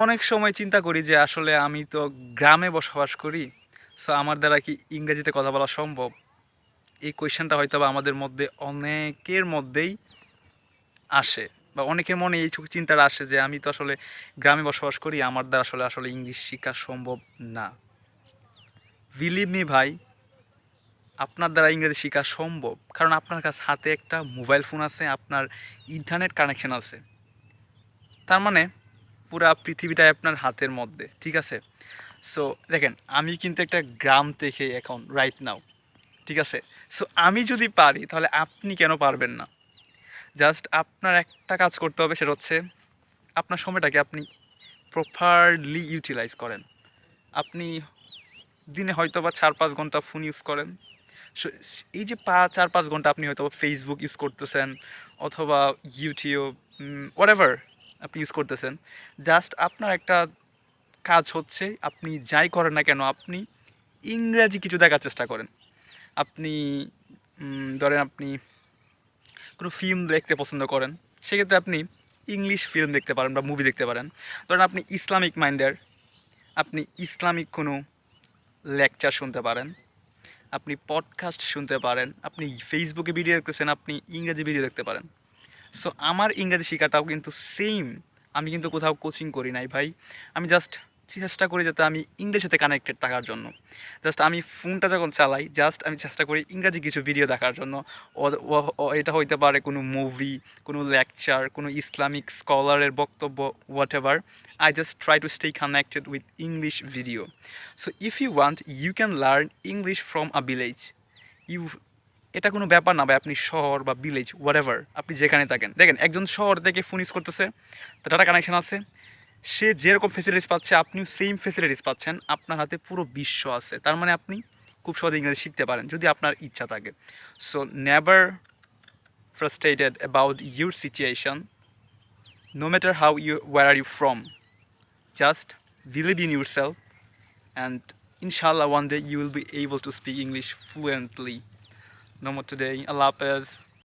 অনেক সময় চিন্তা করি যে আসলে আমি তো গ্রামে বসবাস করি সো আমার দ্বারা কি ইংরেজিতে কথা বলা সম্ভব? এই কোয়েশ্চেনটা হয়তো বা আমাদের মধ্যে অনেকের মধ্যেই আসে বা অনেকের মনে এই চিন্তাটা আসে যে আমি তো আসলে গ্রামে বসবাস করি, আমার দ্বারা আসলে আসলে ইংলিশ শেখা সম্ভব না। বিলিভ মি ভাই, আপনার দ্বারা ইংরেজি শেখা সম্ভব, কারণ আপনার কাছে হাতে একটা মোবাইল ফোন আছে, আপনার ইন্টারনেট কানেকশন আছে। তার মানে পুরা পৃথিবীটাই আপনার হাতের মধ্যে, ঠিক আছে? সো দেখেন, আমি কিন্তু একটা গ্রাম থেকে এখন রাইট নাও ঠিক আছে? সো আমি যদি পারি, তাহলে আপনি কেন পারবেন না? জাস্ট আপনার একটা কাজ করতে হবে, সেটা হচ্ছে আপনার সময়টাকে আপনি প্রপারলি ইউটিলাইজ করেন। আপনি দিনে হয়তো বা চার পাঁচ ঘণ্টা ফোন ইউজ করেন। সো এই যে পা চার পাঁচ ঘণ্টা আপনি হয়তো ফেসবুক ইউজ করতেছেন, অথবা ইউটিউব হোয়াটএভার আপনি ইউজ করতেছেন। জাস্ট আপনার একটা কাজ হচ্ছে, আপনি যাই করেন না কেন, আপনি ইংরাজি কিছু দেখার চেষ্টা করেন। আপনি ধরেন আপনি কোনো ফিল্ম দেখতে পছন্দ করেন, সেক্ষেত্রে আপনি ইংলিশ ফিল্ম দেখতে পারেন বা মুভি দেখতে পারেন। ধরেন আপনি ইসলামিক মাইন্ডের আপনি ইসলামিক কোনো লেকচার শুনতে পারেন, আপনি পডকাস্ট শুনতে পারেন, আপনি ফেসবুকে ভিডিও দেখতেছেন, আপনি ইংরেজি ভিডিও দেখতে পারেন। সো আমার ইংরেজি শেখাটাও কিন্তু সেম আমি কিন্তু কোথাও কোচিং করি নাই ভাই। আমি জাস্ট চেষ্টা করি যাতে আমি ইংরেজির সাথে কানেক্টেড থাকার জন্য। জাস্ট আমি ফোনটা যখন চালাই জাস্ট আমি চেষ্টা করি ইংরাজি কিছু ভিডিও দেখার জন্য। এটা হইতে পারে কোনো মুভি কোনো লেকচার কোনো ইসলামিক স্কলারের বক্তব্য whatever I just try to stay connected with English video. So if you want, you can learn English from a village. You এটা কোনো ব্যাপার না ভাই, আপনি শহর বা ভিলেজ হোয়াট আপনি যেখানে থাকেন। দেখেন, একজন শহর থেকে ফোন ইউজ করতেছে তার ডাটা কানেকশান আছে। সে যেরকম ফেসিলিটিস পাচ্ছে, আপনিও সেম ফেসিলিটিস পাচ্ছেন। আপনার হাতে পুরো বিশ্ব আছে। তার মানে আপনি খুব সহজে ইংরেজি শিখতে পারেন, যদি আপনার ইচ্ছা থাকে। So never frustrated about your situation, no matter how you, where are you from. Just believe in yourself and inshallah one day you will be able to speak english fluently. No more today allah Hafiz.